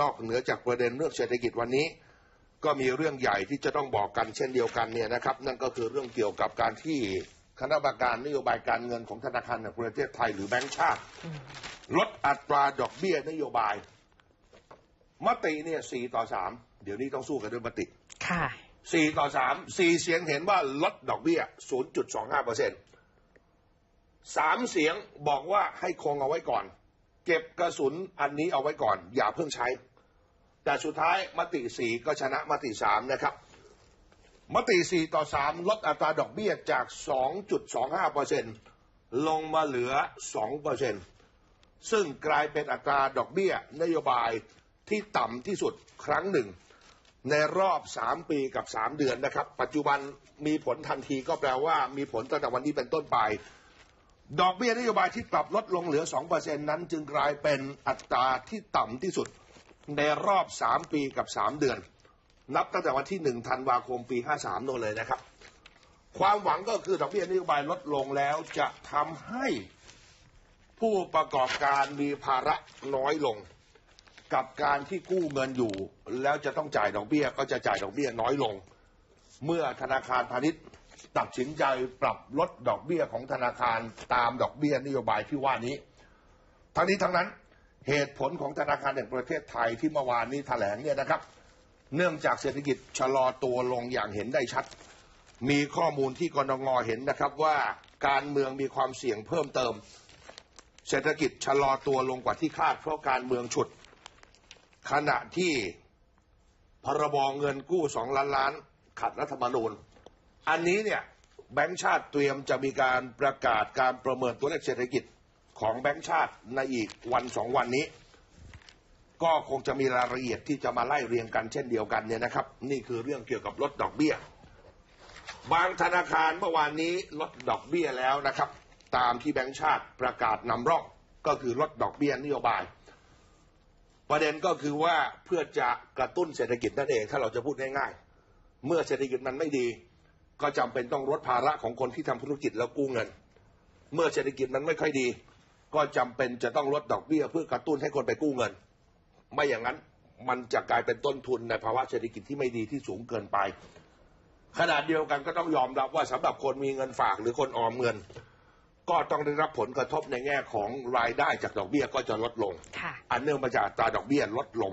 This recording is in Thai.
นอกเหนือจากประเด็นเรื่องเศรษฐกิจวันนี้ ก็มีเรื่องใหญ่ที่จะต้องบอกกันเช่นเดียวกันเนี่ยนะครับ นั่นก็คือเรื่องเกี่ยวกับการที่คณะกรรมการนโยบายการเงินของธนาคารแห่งประเทศไทยหรือแบงก์ชาติลดอัตราดอกเบี้ยนโยบาย มติเนี่ยสี่ต่อสามเดี๋ยวนี้ต้องสู้กันด้วยมติค่ะสี่ต่อสามสี่เสียงเห็นว่าลดดอกเบี้ย0.25เปอร์เซ็นต์สามเสียงบอกว่าให้คงเอาไว้ก่อน เก็บกระสุนอันนี้เอาไว้ก่อน อย่าเพิ่งใช้ แต่สุดท้ายมติสี่ก็ชนะมติสามนะครับ มติสี่ต่อสามลดอัตราดอกเบี้ยจาก 2.25เปอร์เซ็นลงมาเหลือ2เปอร์เซ็นซึ่งกลายเป็นอัตราดอกเบี้ยนโยบายที่ต่ำที่สุดครั้งหนึ่ง ในรอบ 3 ปีกับ 3 เดือนนะครับ ปัจจุบันมีผลทันทีก็แปลว่ามีผลตั้งแต่วันนี้เป็นต้นไปดอกเบี้ยนโยบายที่ปรับลดลงเหลือ 2%นั้นจึงกลายเป็นอัตราที่ต่ำที่สุด ในรอบ3ปีกับ3เดือน นับตั้งแต่วันที่1ธันวาคมปี53โน่นเลยนะครับ ความหวังก็คือดอกเบี้ยนโยบายลดลงแล้วจะทำให้ผู้ประกอบการมีภาระน้อยลง กับการที่กู้เงินอยู่ แล้วจะต้องจ่ายดอกเบี้ยก็จะจ่ายดอกเบี้ยน้อยลง เมื่อธนาคารพาณิชย์ตัดสินใจปรับลดดอกเบี้ยของธนาคารตามดอกเบี้ยนโยบายที่ว่านี้ ทั้งนี้ทั้งนั้น เหตุผลของธนาคารแห่งประเทศไทยที่เมื่อวานนี้แถลงเนี่ยนะครับ เนื่องจากเศรษฐกิจชะลอตัวลงอย่างเห็นได้ชัด มีข้อมูลที่กนงเห็นนะครับว่าการเมืองมีความเสี่ยงเพิ่มเติม เศรษฐกิจชะลอตัวลงกว่าที่คาด เพราะการเมืองฉุด ขณะที่พรบเงินกู้สองล้านล้าน ขัดรัฐธรรมนูญ อันนี้เนี่ยแบงก์ชาติเตรียมจะมีการประกาศการประเมินตัวเลขเศรษฐกิจ ของแบงก์ชาติในอีกวันสองวันนี้ ก็คงจะมีรายละเอียดที่จะมาไล่เรียงกันเช่นเดียวกันเนี่ยนะครับ นี่คือเรื่องเกี่ยวกับลดดอกเบี้ย บางธนาคารเมื่อวานนี้ลดดอกเบี้ยแล้วนะครับ ตามที่แบงก์ชาติประกาศนำร่องก็คือลดดอกเบี้ยนโยบาย ประเด็นก็คือว่าเพื่อจะกระตุ้นเศรษฐกิจนั่นเองถ้าเราจะพูดง่ายๆ เมื่อเศรษฐกิจมันไม่ดี ก็จำเป็นต้องลดภาระของคนที่ทำธุรกิจแล้วกู้เงิน เมื่อเศรษฐกิจมันไม่ค่อยดี ก็จำเป็นจะต้องลดดอกเบี้ยเพื่อกระตุ้นให้คนไปกู้เงิน ไม่อย่างนั้นมันจะกลายเป็นต้นทุนในภาวะเศรษฐกิจที่ไม่ดีที่สูงเกินไปขนาดเดียวกันก็ต้องยอมรับว่าสำหรับคนมีเงินฝากหรือคนออมเงิน ก็ต้องได้รับผลกระทบในแง่ของรายได้จากดอกเบี้ยก็จะลดลงค่ะอันเนื่องมาจากอัตราดอกเบี้ยลดลง